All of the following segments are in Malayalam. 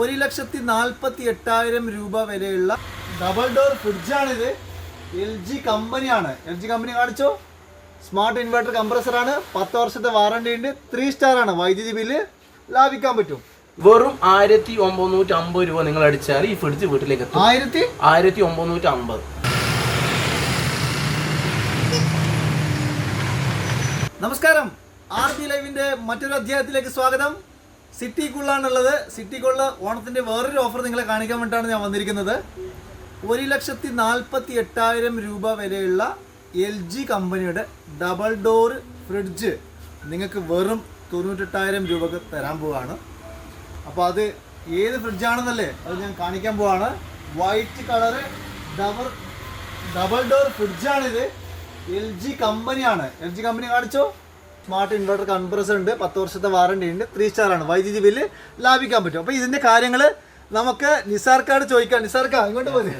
ഒരു ലക്ഷത്തി നാൽപ്പത്തി എട്ടായിരം രൂപ വിലയുള്ള ഡബിൾ ഡോർ ഫ്രിഡ്ജാണിത്. എൽ ജി കമ്പനിയാണ്. എൽ ജി കമ്പനി കാണിച്ചോ? സ്മാർട്ട് ഇൻവെർട്ടർ കംപ്രസറാണ് പത്ത് വർഷത്തെ വാറണ്ടി ഉണ്ട്. ത്രീ സ്റ്റാർ ആണ്. വൈദ്യുതി ബില്ല് ലാഭിക്കാൻ പറ്റും. വെറും ആയിരത്തി ഒമ്പത് അമ്പത് രൂപ നിങ്ങൾ അടിച്ചാൽ ഈ ഫ്രിഡ്ജ് വീട്ടിലേക്ക് എത്തും. ആയിരത്തി? ആയിരത്തി ഒമ്പത് അമ്പത്. നമസ്കാരം. ആർ ബി ലൈവിന്റെ മറ്റൊരു അധ്യായത്തിലേക്ക് സ്വാഗതം. സിറ്റിക്കുള്ളാണുള്ളത്. സിറ്റിക്കുള്ള ഓണത്തിന്റെ വേറൊരു ഓഫർ നിങ്ങളെ കാണിക്കാൻ വേണ്ടിയിട്ടാണ് ഞാൻ വന്നിരിക്കുന്നത്. ഒരു ലക്ഷത്തി നാൽപ്പത്തി എട്ടായിരം രൂപ വിലയുള്ള എൽ ജി കമ്പനിയുടെ ഡബിൾ ഡോർ ഫ്രിഡ്ജ് നിങ്ങൾക്ക് വെറും തൊണ്ണൂറ്റെട്ടായിരം രൂപക്ക് തരാൻ പോവാണ്. അപ്പോൾ അത് ഏത് ഫ്രിഡ്ജാണെന്നല്ലേ അത് ഞാൻ കാണിക്കാൻ പോവാണ്. White colour double double door ഫ്രിഡ്ജാണിത് L G കമ്പനിയാണ്. എൽ ജി കമ്പനി കാണിച്ചോ? സ്മാർട്ട് ഇൻവെർട്ടർ കൺപ്രസർ ഉണ്ട് പത്ത് വർഷത്തെ വാറണ്ടി ഉണ്ട് ത്രീ സ്റ്റാർ ആണ്. വൈദ്യുതി ബില്ല് ലാഭിക്കാൻ പറ്റും. അപ്പൊ ഇതിന്റെ കാര്യങ്ങൾ നമുക്ക് നിസാർക്കാട് ചോദിക്കാം. നിസാർക്ക ഇങ്ങോട്ട് പോയി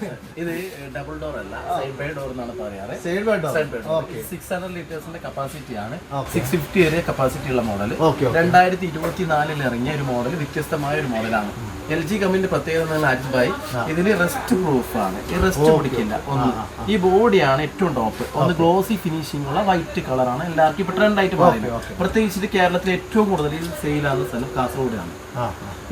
ഇത് ഡബിൾ ഡോർ അല്ല സൈഡ് ബൈ ഡോർ എന്നാണ് പറയാറ്. സൈഡ് ഡോർ സിക്സ് ഹൺഡ്രഡ് ലിറ്റേഴ്സിന്റെ കപ്പാസിറ്റി ആണ്. സിക്സ് ഫിഫ്റ്റി വരെ കപ്പാസിറ്റി ഉള്ള മോഡൽ. രണ്ടായിരത്തി ഇരുപത്തി നാലിൽ ഇറങ്ങിയ ഒരു മോഡൽ വ്യത്യസ്തമായ ഒരു മോഡലാണ് എൽ ജി കമ്പനിന്റെ പ്രത്യേകത എന്നാൽ ആജിബായി ഇതിൽ റെസ്റ്റ് പ്രൂഫ് ആണ്. ഈ റെസ്റ്റ് പിടിക്കില്ല. ഒന്ന്. ഈ ബോഡിയാണ് ഏറ്റവും ടോപ്പ് ഒന്ന് ഗ്ലോസി ഫിനിഷിംഗ് ഉള്ള വൈറ്റ് കളറാണ് എല്ലാവർക്കും ഇപ്പൊ ട്രെൻഡ് ആയിട്ട് പറയുന്നത് പ്രത്യേകിച്ച് ഇത് ഏറ്റവും കൂടുതൽ ഇത് സെയിൽ ആകുന്ന സ്ഥലം കാസർഗോഡാണ്.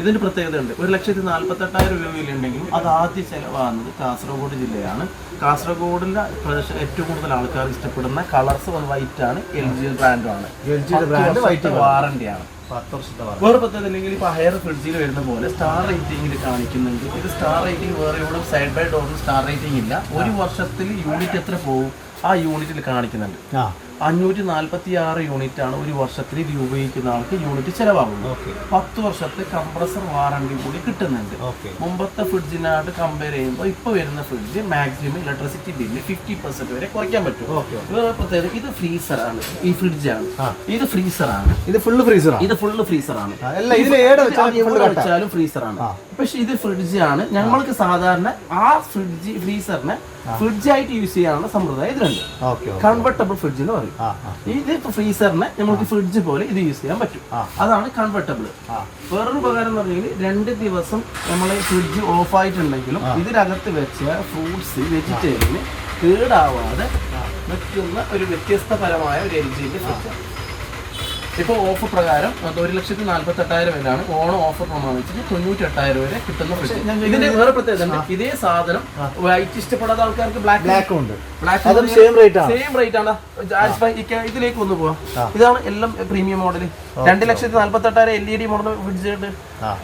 ഇതിന്റെ പ്രത്യേകത ഉണ്ട് ഒരു ലക്ഷത്തി നാല്പത്തി എട്ടായിരം രൂപയിലുണ്ടെങ്കിലും അത് ആദ്യ ചെലവാകുന്നത് കാസർഗോഡ് ജില്ലയാണ്. കാസർഗോഡിലെ പ്രദേശം ഏറ്റവും കൂടുതൽ ആൾക്കാർ ഇഷ്ടപ്പെടുന്ന കളർസ് വൈറ്റ് ആണ്. എൽ ജി ബ്രാൻഡാണ് എൽ ജി ബ്രാൻഡ് വൈറ്റ്. വാറണ്ടിയാണ് പത്ത് വർഷത്തെ വാറണ്ടി വേറെ പ്രത്യേകത ഇല്ലെങ്കിൽ ഇപ്പൊ ഹയർ ഫ്രിഡ്ജിൽ വരുന്ന പോലെ സ്റ്റാർ റേറ്റിംഗിൽ കാണിക്കുന്നുണ്ട്. ഇത് സ്റ്റാർ റേറ്റിംഗ് വേറെ ഇവിടെ സൈഡ് ബൈ ഡോറിന് സ്റ്റാർ റേറ്റിംഗ് ഇല്ല. ഒരു വർഷത്തിൽ യൂണിറ്റ് എത്ര പോകും? ആ യൂണിറ്റിൽ കാണിക്കുന്നുണ്ട്. ആ. അഞ്ഞൂറ്റി നാൽപ്പത്തി ആറ് യൂണിറ്റ് ആണ് ഒരു വർഷത്തിൽ ഇത് ഉപയോഗിക്കുന്ന ആൾക്ക് യൂണിറ്റ് ചിലവാകുന്നത്. പത്ത് വർഷത്തെ കംപ്രസർ വാറണ്ടി കൂടി കിട്ടുന്നുണ്ട്. മുമ്പത്തെ ഫ്രിഡ്ജിനായിട്ട് കമ്പയർ ചെയ്യുമ്പോൾ ഇപ്പോൾ വരുന്ന fridge maximum electricity bill fifty percent വരെ കുറയ്ക്കാൻ പറ്റും. വേറെ പ്രത്യേകത ഇത് ഫ്രീസറാണ് ഈ ഫ്രിഡ്ജ് ആണ് ഇത് ഫ്രീസറാണ് ഇത് ഫുള്ള് ഫ്രീസറാണ് ഇത് ഫുള്ള് വെച്ചാൽ എവിടെ വെച്ചാലും ഫ്രീസറാണ് പക്ഷെ ഇത് ഫ്രിഡ്ജ് ആണ് ഞങ്ങൾക്ക് സാധാരണ ആ ഫ്രിഡ്ജ് ഫ്രീസറിനെ ഫ്രിഡ്ജായിട്ട് യൂസ് ചെയ്യാനുള്ള സമ്പ്രദായം ഇതിലുണ്ട്. കൺവെർട്ടബിൾ ഫ്രിഡ്ജ് എന്ന് പറയും. ഇത് ഇപ്പൊ ഫ്രീസറിനെ നമുക്ക് ഫ്രിഡ്ജ് പോലെ ഇത് യൂസ് ചെയ്യാൻ പറ്റും. അതാണ് കൺവെർട്ടബിൾ. വേറൊരു ഉപകാരം എന്ന് പറഞ്ഞാൽ രണ്ട് ദിവസം നമ്മൾ ഫ്രിഡ്ജ് ഓഫ് ആയിട്ടുണ്ടെങ്കിലും ഇതിനകത്ത് വെച്ച ഫ്രൂട്ട്സ് വെജിറ്റേറിയന് കേടാവാതെ നിൽക്കുന്ന ഒരു വ്യത്യസ്തപരമായ ഒരു എൽ ജിന്റെ ഫ്രിഡ്ജാണ് ഇപ്പോൾ ഓഫർ പ്രകാരം ഒരു ലക്ഷത്തി നാല്പത്തി എട്ടായിരം വരെയാണ് ഓണം ഓഫർ പ്രമാണിച്ചിട്ട് തൊണ്ണൂറ്റി എട്ടായിരം വരെ കിട്ടുന്ന ഫ്രിഡ്ജ് ഇതിന്റെ വേറെ പ്രത്യേകത ഉണ്ട്. ഇതേ സാധനം വൈറ്റ് ഇഷ്ടപ്പെടാത്ത ആൾക്കാർക്ക് ബ്ലാക്ക് ബ്ലാക്ക് ഉണ്ട്. ബ്ലാക്ക് same rate ആണ്. സെയിം റേറ്റ് ആണ്. ഇതിലേക്ക് ഒന്ന് പോവാം. ഇതാണ് എല്ലാം പ്രീമിയം മോഡൽ രണ്ട് ലക്ഷത്തി നാല്പത്തി എട്ടായിരം L E D model fridge ഉണ്ട്.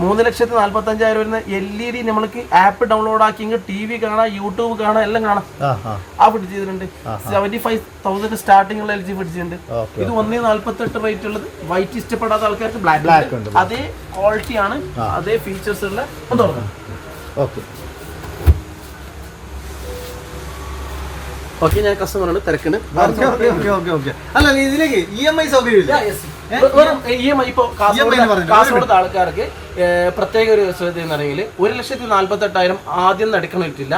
മൂന്ന് ലക്ഷത്തി നാല്പത്തി അഞ്ചായിരം വരുന്ന എൽ ഇ ഡി നമ്മൾക്ക് ആപ്പ് ഡൗൺലോഡ് ആക്കി ടി വി കാണാം യൂട്യൂബ് കാണാം എല്ലാം കാണാം. ആ ഫ്രിഡ്ജ് ഇതിലുണ്ട് സെവന്റി ഫൈവ് തൗസൻഡ് സ്റ്റാർട്ടിംഗ് ഉള്ള എൽ ജി ഫ്രിഡ്ജ് ഉണ്ട് ഇത് ഒന്നേ നാല്പത്തി എട്ട് റേറ്റ് ഉള്ളത്. വൈറ്റ് ഇഷ്ടപ്പെടാത്ത ആൾക്കാർക്ക് ബ്ലാക്ക് ബ്ലാക്ക് ഉണ്ട്. അതേ ക്വാളിറ്റി ആണ് അതേ ഫീച്ചേഴ്സ് ഉള്ള ഒന്ന് തുറക്കാം ഓക്കെ ഓക്കെ ഞാൻ കസ്റ്റമറാണ് തിരക്കിന് ഓക്കെ ഓക്കെ ഓക്കെ ഓക്കെ അല്ല ഇതിലേക്ക് ഇ എം ഐ സൗകര്യമില്ല ഇ എം ഐ ഇപ്പോ കാസർഗോഡ്. ആൾക്കാർക്ക് പ്രത്യേക ഒരു ശ്രദ്ധ എന്ന് പറയുന്നത് ഒരു ലക്ഷത്തി നാല്പത്തി എട്ടായിരം ആദ്യം നടക്കണിട്ടില്ല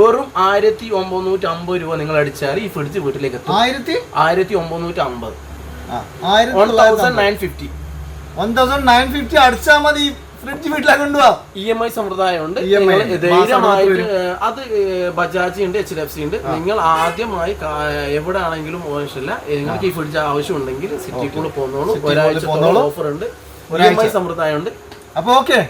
വെറും ആയിരത്തി ഒമ്പത് അമ്പത് രൂപ നിങ്ങൾ അടിച്ചാൽ ഈ ഫ്രിഡ്ജ് വീട്ടിലേക്ക് എത്തും. ആയിരത്തി? ആയിരത്തി ഒമ്പത് അമ്പത്. ആയിരത്തി വൺ തൗസൻഡ് നയൻ ഫിഫ്റ്റി അടിച്ചാൽ മതി. ഫ്രിഡ്ജ് വീട്ടിലേക്ക് കൊണ്ടുപോവാം ഇ എം ഐ സമ്പ്രദായം ഉണ്ട്. ധൈര്യമായിട്ട് അത് ബജാജി ഉണ്ട് എച്ച് ഡി എഫ് സി ഉണ്ട്. നിങ്ങൾ ആദ്യമായി എവിടെ ആണെങ്കിലും മോശമില്ല നിങ്ങൾക്ക് ഈ ഫ്രിഡ്ജ് ആവശ്യമുണ്ടെങ്കിൽ സിറ്റി കൂടെ പോകുന്നോളൂ ഒരാഴ്ച ഓഫർ ഉണ്ട്. ഇ എം ഐ സമ്പ്രദായം ഉണ്ട് അപ്പൊ ഓക്കെ.